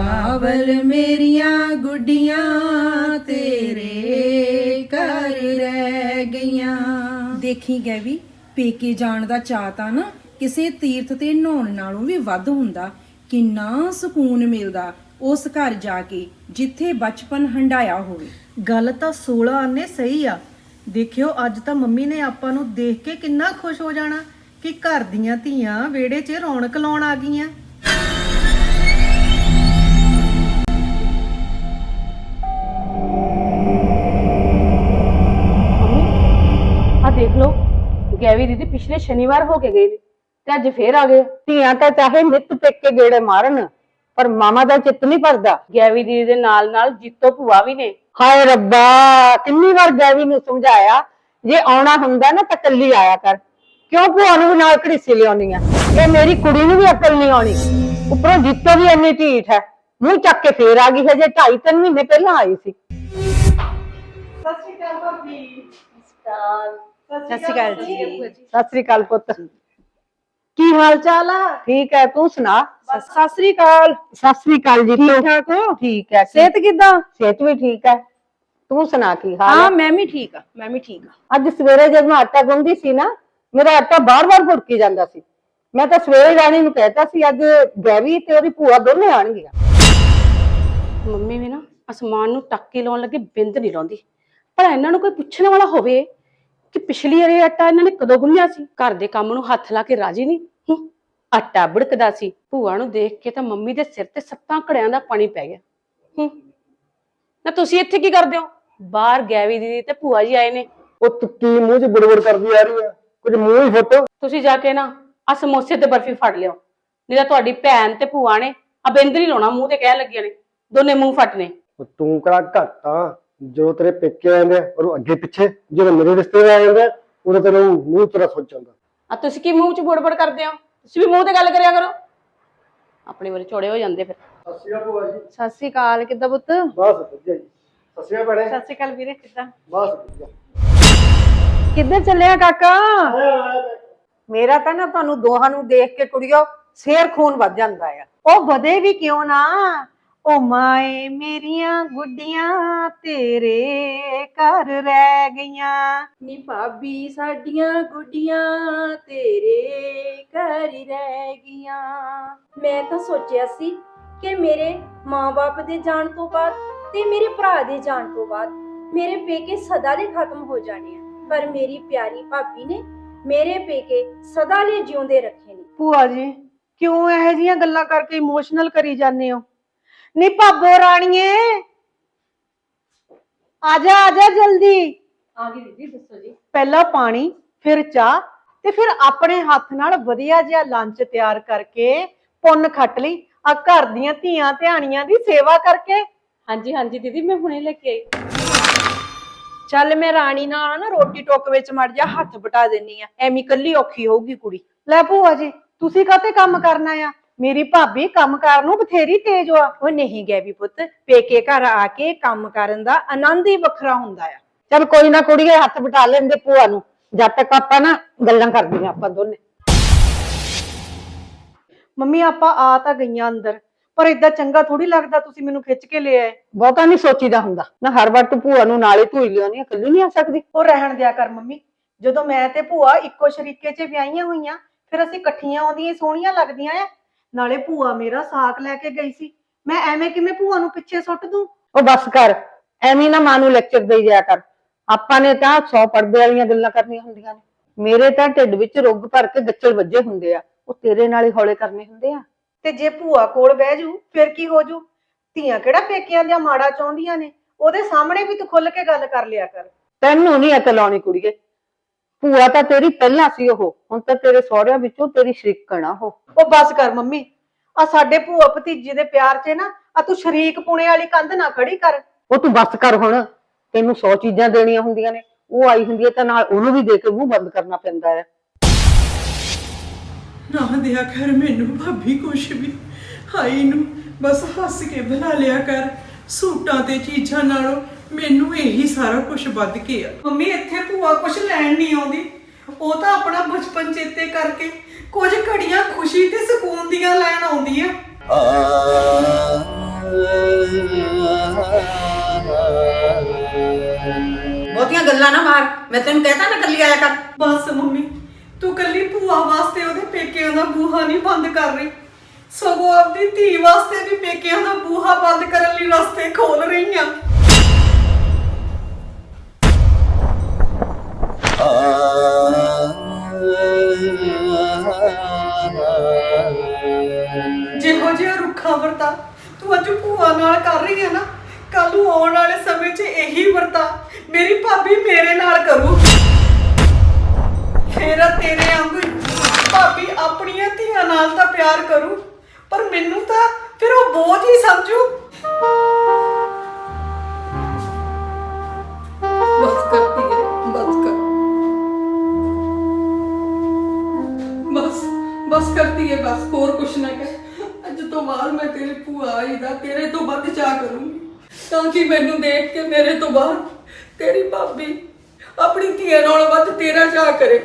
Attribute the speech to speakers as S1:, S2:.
S1: Bowel ਮੇਰੀਆਂ ਗੁੱਡੀਆਂ ਤੇਰੇ ਘਰ ਰਹਿ ਗਈਆਂ। ਦੇਖੀ ਗੈਵੀ ਪੇਕੇ ਜਾਣ ਦਾ ਚਾਅ ਤਾਂ ਨਾ ਕਿਸੇ ਤੀਰਥ ਤੇ ਨਹਾਉਣ ਨਾਲੋਂ ਵੀ ਵੱਧ ਹੁੰਦਾ। ਕਿੰਨਾ ਸਕੂਨ ਮਿਲਦਾ ਉਸ ਘਰ ਜਾ ਕੇ ਜਿੱਥੇ ਬਚਪਨ ਹੰਡਾਇਆ ਹੋਵੇ।
S2: ਗੱਲ ਤਾਂ 16 ਆਨੇ ਸਹੀ ਆ। ਦੇਖਿਓ ਅੱਜ ਤਾਂ ਮੰਮੀ ਨੇ ਆਪਾਂ ਨੂੰ ਦੇਖ ਕੇ ਕਿੰਨਾ ਖੁਸ਼ ਹੋ ਜਾਣਾ ਕਿ ਘਰ ਦੀਆਂ ਧੀਆਂ ਵਿਹੜੇ 'ਚ ਰੌਣਕ ਲਾਉਣ ਆ ਗਈਆਂ।
S3: ਦੇਖ ਲਓ ਗੈਵੀ ਦੀਦੀ ਪਿਛਲੇ ਸ਼ਨੀਵਾਰ ਹੋ ਕੇ ਗਏ ਨੇ ਤੇ ਅੱਜ ਫੇਰ ਆ ਗਏ।
S4: ਧੀਆਂ ਤਾਂ ਚਾਹੇ ਨਿੱਤ ਟਿਕ ਕੇ ਗੇੜੇ ਮਾਰਨ ਪਰ ਮਾਮਾ ਦਾ ਚਿੱਤ ਨਹੀਂ ਭਰਦਾ।
S3: ਗੈਵੀ ਦੀਦੀ ਦੇ ਨਾਲ ਨਾਲ ਜੀਤੋ ਭੂਆ ਵੀ ਨੇ।
S4: ਹਾਏ ਰੱਬਾ ਕਿੰਨੀ ਵਾਰ ਗੈਵੀ ਨੂੰ ਸਮਝਾਇਆ ਜੇ ਆਉਣਾ ਹੁੰਦਾ ਨਾ ਤਾਂ ਕੱਲੀ ਆਇਆ ਕਰ। ਕਿਉਂ ਭੂਆ ਨੂੰ ਵੀ ਨਾਲ ਘੜੀਸੀ ਲਿਆਉਂਦੀ ਆ? ਇਹ ਮੇਰੀ ਕੁੜੀ ਨੂੰ ਵੀ ਅਕਲ ਨਹੀਂ ਆਉਣੀ। ਉੱਪਰੋਂ ਜਿੱਤੋ ਵੀ ਇੰਨੀ ਢੀਠ ਹੈ ਮੂੰਹ ਚੱਕ ਕੇ ਫੇਰ ਆ ਗਈ ਹੈ ਜੇ ਢਾਈ ਤਿੰਨ ਮਹੀਨੇ ਪਹਿਲਾਂ ਆਈ ਸੀ।
S1: ਸਤਿ ਸ਼੍ਰੀ ਅਕਾਲ। ਜੀ।
S4: ਸਤਿ ਸ੍ਰੀ ਅਕਾਲ ਪੁੱਤ। ਕੀ ਹਾਲ ਚਾਲ ਆ? ਠੀਕ ਹੈ ਤੂੰ ਸੁਣਾ?
S1: ਸਤਿ ਸ਼੍ਰੀ ਅਕਾਲ।
S4: ਸਤਿ ਸ੍ਰੀ ਅਕਾਲ ਜੀ
S1: ਠੀਕ ਠਾਕ ਹੋ?
S4: ਠੀਕ ਹੈ।
S1: ਸਿਹਤ ਕਿਦਾਂ?
S4: ਸਿਹਤ ਵੀ ਠੀਕ ਹੈ। ਤੂੰ ਸੁਣਾ ਕੀ ਹਾਲ ਹੈ
S1: ਮੈਂ ਵੀ ਠੀਕ ਆ ਮੈਂ ਵੀ ਠੀਕ ਆ
S4: ਅੱਜ ਸਵੇਰੇ ਜਦ ਮੈਂ ਆਟਾ ਗੁੰਨਦੀ ਸੀ ਨਾ ਮੇਰਾ ਆਟਾ ਬਾਰ-ਬਾਰ ਫੁੜਕੀ ਜਾਂਦਾ ਸੀ। ਮੈਂ ਤਾਂ ਸਵੇਰੇ ਰਾਣੀ ਨੂੰ ਕਹਿਤਾ ਸੀ ਅੱਜ ਗੈਵੀ ਤੇ ਉਹਦੀ ਭੂਆ ਦੋਨੇ ਆਣਗੀਆਂ
S3: ਮੰਮੀ ਵੀ ਨਾ ਅਸਮਾਨ ਨੂੰ ਟੱਕੀ ਲਾਉਣ ਲੱਗੇ ਬਿੰਦ ਨਹੀਂ ਲਾਉਂਦੀ। ਪਰ ਇਹਨਾਂ ਨੂੰ ਕੋਈ ਪੁੱਛਣ ਵਾਲਾ ਹੋਵੇ? ਕਿ ਪਿਛਲੀ ਵਾਰੀ ਆਟਾ ਇਹਨਾਂ ਨੇ ਕਦੋਂ ਗੁੰਨਿਆ ਸੀ? ਘਰ ਦੇ ਕੰਮ ਨੂੰ ਹੱਥ ਲਾ ਕੇ ਰਾਜੀ ਨਹੀਂ? ਹੂੰ। ਆਟਾ ਬੜਕਦਾ ਸੀ। ਭੂਆ ਨੂੰ ਦੇਖ ਕੇ ਤਾਂ ਮੰਮੀ ਦੇ ਸਿਰ ਤੇ ਸੱਤਾਂ ਘੜਿਆਂ ਦਾ ਪਾਣੀ ਪੈ ਗਿਆ। ਹੂੰ। ਨਾ ਤੁਸੀਂ ਇੱਥੇ ਕੀ ਕਰਦੇ ਹੋ? ਬਾਹਰ ਗੈਵੀ ਦੀਦੀ ਤੇ ਭੂਆ ਜੀ ਆਏ ਨੇ।
S5: ਉਹ ਤੂੰ ਕੀ ਮੂੰਹ 'ਚ ਬੜਬੜ ਕਰਦੀ ਆ ਰਹੀ ਆ? ਕੁਝ ਮੂੰਹ ਹੀ ਫੁੱਟ।
S3: ਤੁਸੀਂ ਜਾ ਕੇ ਨਾ ਆ ਸਮੋਸੇ ਤੇ ਬਰਫੀ ਫੜ ਲਿਓ। ਨਹੀਂ ਤਾਂ ਤੁਹਾਡੀ ਭੈਣ ਤੇ ਭੂਆ ਨੇ ਆ ਬਿੰਦ ਨਹੀਂ ਲਾਉਣਾ ਮੂੰਹ ਤੇ ਕਹਿਣ ਲੱਗੀਆਂ ਨੇ। ਦੋਨੇ ਮੂੰਹ ਫੱਟ ਨੇ।
S5: ਉਹ ਤੂੰ ਕਿਹੜਾ ਘੱਟ ਆ? ਜਦੋਂ ਤੇਰੇ ਪੇਕੇ ਆਉਂਦੇ ਆ ਉਹ ਅੱਗੇ ਪਿੱਛੇ ਜਦੋਂ ਮੇਰੇ ਰਿਸ਼ਤੇ ਆ ਜਾਂਦੇ ਆ, ਉਦੋਂ ਤੇਰੇ ਮੂੰਹ ਤੇਰਾ ਸੁੱਜ ਜਾਂਦਾ।
S3: ਆ ਤੁਸੀਂ ਕੀ ਮੂੰਹ 'ਚ ਬੁੜਬੁੜ ਕਰਦੇ ਹੋ? ਤੁਸੀਂ ਵੀ ਮੂੰਹ ਤੇ ਗੱਲ ਕਰਿਆ ਕਰੋ। ਆਪਣੀ ਵਾਰੀ ਚੋੜੇ ਹੋ ਜਾਂਦੇ ਫਿਰ।
S5: ਸਤਿ ਸ਼੍ਰੀ ਅਕਾਲ ਭੂਆ ਜੀ।
S1: ਸਤਿ ਸ਼੍ਰੀ ਅਕਾਲ ਕਿੱਦਾਂ ਪੁੱਤ?
S5: ਬਸ ਵਧੀਆ ਜੀ। ਸਤਿ ਸ਼੍ਰੀ ਅਕਾਲ ਭੈਣੇ।
S2: ਸਤਿ ਸ਼੍ਰੀ ਅਕਾਲ ਵੀਰੇ ਕਿੱਦਾਂ?
S5: ਬਸ ਵਧੀਆ।
S4: ਕਿੱਧਰ ਚੱਲਿਆ ਕਾਕਾ? ਮੇਰਾ ਤਾਂ ਨਾ ਤੁਹਾਨੂੰ ਦੋਹਾਂ ਨੂੰ ਦੇਖ ਕੇ ਕੁੜੀਓ ਸ਼ੇਰ ਖੂਨ ਵੱਜ ਜਾਂਦਾ ਆ।
S2: ਉਹ ਵਧੇ ਵੀ ਕਿਉਂ ਨਾ? ਓ ਮਾਏ ਮੇਰੀਆਂ ਗੁੱਡੀਆਂ ਤੇਰੇ ਘਰ ਰਹਿ ਗਈਆਂ।
S1: ਨੀ ਭਾਬੀ ਸਾਡੀਆਂ ਗੁੱਡੀਆਂ ਤੇਰੇ ਘਰ ਹੀ ਰਹਿ ਗਈਆਂ। ਮੈਂ ਤਾਂ ਸੋਚਿਆ ਸੀ ਕਿ ਮੇਰੇ ਮਾਂ-ਬਾਪ ਦੇ ਜਾਣ ਤੋਂ ਬਾਅਦ ਤੇ ਮੇਰੇ ਭਰਾ ਦੇ ਜਾਣ ਤੋਂ ਬਾਅਦ ਮੇਰੇ ਪੇਕੇ ਸਦਾ ਲਈ ਖਤਮ ਹੋ ਜਾਣੇ ਆ। ਪਰ ਮੇਰੀ ਪਿਆਰੀ ਭਾਬੀ ਨੇ ਮੇਰੇ ਪੇਕੇ ਸਦਾ ਲਈ ਜਿਉਂਦੇ ਰੱਖੇ ਨੇ।
S2: ਭੂਆ ਜੀ ਕਿਉਂ ਇਹੋ ਜੀਆਂ ਗੱਲਾਂ ਕਰਕੇ ਇਮੋਸ਼ਨਲ ਕਰੀ ਜਾਂਦੇ ਹੋ? ਨੀ ਭਾਬੋ ਰਾਣੀਏ। ਆਜਾ ਆਜਾ ਜਲਦੀ।
S3: ਆ ਗਈ ਦੀਦੀ ਦੱਸੋ ਜੀ।
S2: ਪਹਿਲਾਂ ਪਾਣੀ ਫਿਰ ਚਾਹ ਤੇ ਫਿਰ ਆਪਣੇ ਹੱਥ ਨਾਲ ਵਧੀਆ ਜਿਹਾ ਲੰਚ ਤਿਆਰ ਕਰਕੇ ਪੁੰਨ ਖੱਟ ਲਈ। ਆ ਘਰ ਦੀਆਂ ਧੀਆਂ ਧਿਆਣੀਆਂ ਦੀ ਸੇਵਾ ਕਰਕੇ।
S3: ਹਾਂਜੀ ਹਾਂਜੀ ਦੀਦੀ ਮੈਂ ਹੁਣੇ ਲੈ ਕੇ ਆਈ।
S1: ਚੱਲ ਮੈਂ ਰਾਣੀ ਨਾਲ ਨਾ ਰੋਟੀ ਟੋਕ ਵਿੱਚ ਮੜ ਜਾ ਹੱਥ ਬਟਾ ਦੇਣੀ ਆ। ਐਵੇਂ ਕੱਲੀ ਔਖੀ ਹੋਊਗੀ ਕੁੜੀ।
S2: ਲੈ ਭੂਆ ਜੀ ਤੁਸੀਂ ਕਾਤੇ ਕੰਮ ਕਰਨਾ ਆ? ਮੇਰੀ ਭਾਬੀ ਕੰਮ ਕਰਨ ਨੂੰ ਬਥੇਰੀ ਤੇਜ਼ ਆ।
S1: ਉਹ ਨਹੀਂ ਗਏ ਵੀ ਪੁੱਤ ਪੇਕੇ ਘਰ ਆ ਕੇ ਕੰਮ ਕਰਨ ਦਾ ਆਨੰਦ ਹੀ ਵੱਖਰਾ ਹੁੰਦਾ ਆ।
S4: ਚਲ ਕੋਈ ਨਾ ਕੁੜੀਏ ਹੱਥ ਬਟਾ ਲੈਂਦੇ ਭੂਆ ਨੂੰ। ਜਦ ਤੱਕ ਆਪਾਂ ਨਾ ਗੱਲਾਂ ਕਰਦੀਆਂ ਆਪਾਂ ਦੋਨੇ।
S2: ਮੰਮੀ ਆਪਾਂ ਆ ਤਾਂ ਗਈਆਂ ਅੰਦਰ ਪਰ ਇਦਾਂ ਚੰਗਾ ਥੋੜੀ ਲੱਗਦਾ ਤੁਸੀਂ ਮੈਨੂੰ ਖਿੱਚ ਕੇ ਲੈ ਆਏ
S4: ਬਹੁਤਾ ਨਹੀਂ ਸੋਚੀਦਾ ਹੁੰਦਾ। ਨਾ ਹਰ ਵਾਰ ਤੂੰ ਭੂਆ ਨੂੰ ਨਾਲੇ ਧੂਈ ਲਿਆਉਣੀ ਇਕੱਲੀ ਨਹੀਂ ਆ ਸਕਦੀ।
S2: ਉਹ ਰਹਿਣ ਦਿਆ ਕਰ ਮੰਮੀ। ਜਦੋਂ ਮੈਂ ਤੇ ਭੂਆ ਇੱਕੋ ਸ਼ਰੀਕੇ 'ਚ ਵਿਆਹੀਆਂ ਹੋਈਆਂ ਫਿਰ ਅਸੀਂ ਇਕੱਠੀਆਂ ਆਉਂਦੀਆਂ ਸੋਹਣੀਆਂ ਲੱਗਦੀਆਂ ਆ। ਨਾਲੇ ਭੂਆ ਮੇਰਾ ਸਾਕ ਲੈ ਕੇ ਗਈ ਸੀ। ਮੈਂ ਐਵੇਂ ਕਿਵੇਂ ਭੂਆ ਨੂੰ ਪਿੱਛੇ ਸੁੱਟ ਦੂੰ?
S4: ਉਹ ਬਸ ਕਰ ਐਵੇਂ ਨਾ ਮਾਂ ਨੂੰ ਲੈਕਚਰ ਦੇਈ ਜਾਇਆ ਕਰ। ਆਪਾਂ ਨੇ ਤਾਂ 100 ਪਰਦੇ ਵਾਲੀਆਂ ਗੱਲਾਂ ਕਰਨੀਆਂ ਹੁੰਦੀਆਂ ਨੇ। ਮੇਰੇ ਤਾਂ ਢਿੱਡ ਵਿੱਚ ਰੁੱਗ ਭਰ ਕੇ ਗੱਚਲ ਵੱਜੇ ਹੁੰਦੇ ਆ। ਉਹ ਤੇਰੇ ਨਾਲ ਹੀ ਹੌਲੇ ਕਰਨੇ ਹੁੰਦੇ ਆ।
S2: ਤੇ ਜੇ ਭੂਆ ਕੋਲ ਬਹਿ ਜੂ ਫਿਰ ਕੀ ਹੋ ਜੂ? ਧੀਆਂ ਕਿਹੜਾ ਪੇਕਿਆਂ ਦੀਆਂ ਮਾੜਾ ਚਾਹੁੰਦੀਆਂ ਨੇ? ਉਹਦੇ ਸਾਹਮਣੇ ਵੀ ਤੂੰ ਖੁੱਲ ਕੇ ਗੱਲ ਕਰ ਲਿਆ ਕਰ।
S4: ਤੈਨੂੰ ਨਹੀਂ ਅਕਲ ਆਉਣੀ ਕੁੜੀਏ। ਭੂਆ ਤਾਂ ਤੇਰੀ ਪਹਿਲਾਂ ਸੀ ਉਹ ਹੁਣ ਤਾਂ ਤੇਰੇ ਸਹੁਰਿਆਂ ਵਿੱਚੋਂ ਤੇਰੀ ਸ਼ਰੀਕਣ ਆ ਉਹ।
S2: ਉਹ ਬਸ ਕਰ ਮੰਮੀ ਆ ਸਾਡੇ ਭੂਆ ਭਤੀਜੇ ਦੇ ਪਿਆਰ 'ਚ ਨਾ ਆ ਤੂੰ ਸ਼ਰੀਕ ਪੁਣੇ ਵਾਲੀ ਕੰਧ ਨਾ ਖੜੀ ਕਰ।
S4: ਉਹ ਤੂੰ ਬਸ ਕਰ ਹੁਣ ਤੈਨੂੰ 100 ਚੀਜ਼ਾਂ ਦੇਣੀਆਂ ਹੁੰਦੀਆਂ ਨੇ ਉਹ ਆਈ ਹੁੰਦੀ ਹੈ ਤਾਂ ਨਾਲ ਉਹਨੂੰ ਵੀ ਦੇ ਕੇ ਮੂੰਹ ਬੰਦ ਕਰਨਾ ਪੈਂਦਾ ਹੈ।
S6: ਨਾ ਦਿਆ ਕਰ ਮੈਨੂੰ ਭਾਬੀ ਕੁਛ ਵੀ ਹਾਈ ਨੂੰ ਬਸ ਹੱਸ ਕੇ ਬਣਾ ਲਿਆ ਕਰ ਸੂਟਾਂ ਤੇ ਚੀਜ਼ਾਂ ਨਾਲੋਂ ਮੈਨੂੰ ਇਹੀ ਸਾਰਾ ਕੁਝ ਵੱਧ ਕੇ ਆ। ਮੰਮੀ ਇੱਥੇ ਭੂਆ ਕੁਝ ਲੈਣ ਨਹੀਂ ਆਉਂਦੀ। ਉਹ ਤਾਂ ਆਪਣਾ ਬਚਪਨ ਚੇਤੇ ਕਰਕੇ ਕੁਝ ਘੜੀਆਂ ਖੁਸ਼ੀ ਤੇ ਸਕੂਨ ਦੀਆਂ ਲੈਣ ਆਉਂਦੀ ਆ।
S4: ਬਹੁਤੀਆਂ ਗੱਲਾਂ ਨਾ ਮਾਰ। ਮੈਂ ਤੈਨੂੰ ਕਹਿਤਾ ਨਾ ਕੱਲੀ ਆਇਆ ਕਰ।
S2: ਬਸ ਮੰਮੀ ਤੂੰ ਕੱਲੀ ਭੂਆ ਵਾਸਤੇ ਉਹਦੇ ਪੇਕਿਆਂ ਦਾ ਬੂਹਾ ਨਹੀਂ ਬੰਦ ਕਰ ਰਹੀ। ਸਗੋਂ ਆਪਣੀ ਧੀ ਵਾਸਤੇ ਵੀ ਪੇਕਿਆਂ ਦਾ ਬੂਹਾ ਬੰਦ ਕਰਨ ਲਈ ਰਸਤੇ ਖੋਲ ਰਹੀ ਆ। ਜਿਹਾ ਰੁੱਖਾ ਤੂੰ ਅੱਜ ਭੂਆ ਨਾਲ ਕਰ ਰਹੀ ਹੈ ਨਾ? ਕੱਲ ਨੂੰ ਆਉਣ ਵਾਲੇ ਸਮੇਂ 'ਚ ਇਹੀ ਵਰਤਾ। ਮੇਰੀ ਭਾਬੀ ਮੇਰੇ ਨਾਲ ਕਰੂ। ਫੇਰਾ ਤੇਰੇ ਵਾਂਗੂ ਭਾਬੀ ਆਪਣੀਆਂ ਧੀਆਂ ਨਾਲ ਤਾਂ ਪਿਆਰ ਕਰੂ। ਪਰ ਮੈਨੂੰ ਤਾਂ ਫਿਰ ਉਹ ਬੋਝ ਹੀ ਸਮਝੂ। ਤੋਂ ਬਾਅਦ ਮੈਂ ਤੇਰੀ ਭੂਆ ਆਈ ਦਾ, ਤੇਰੇ ਤੋਂ ਵੱਧ ਚਾਹ ਕਰੂੰਗੀ। ਤਾਂ ਕਿ ਮੈਨੂੰ ਦੇਖ ਕੇ ਮੇਰੇ ਤੋਂ ਬਾਅਦ ਤੇਰੀ ਭਾਬੀ ਆਪਣੀ ਧੀਆਂ ਨਾਲ ਵੱਧ ਤੇਰਾ ਚਾਹ ਕਰੇ।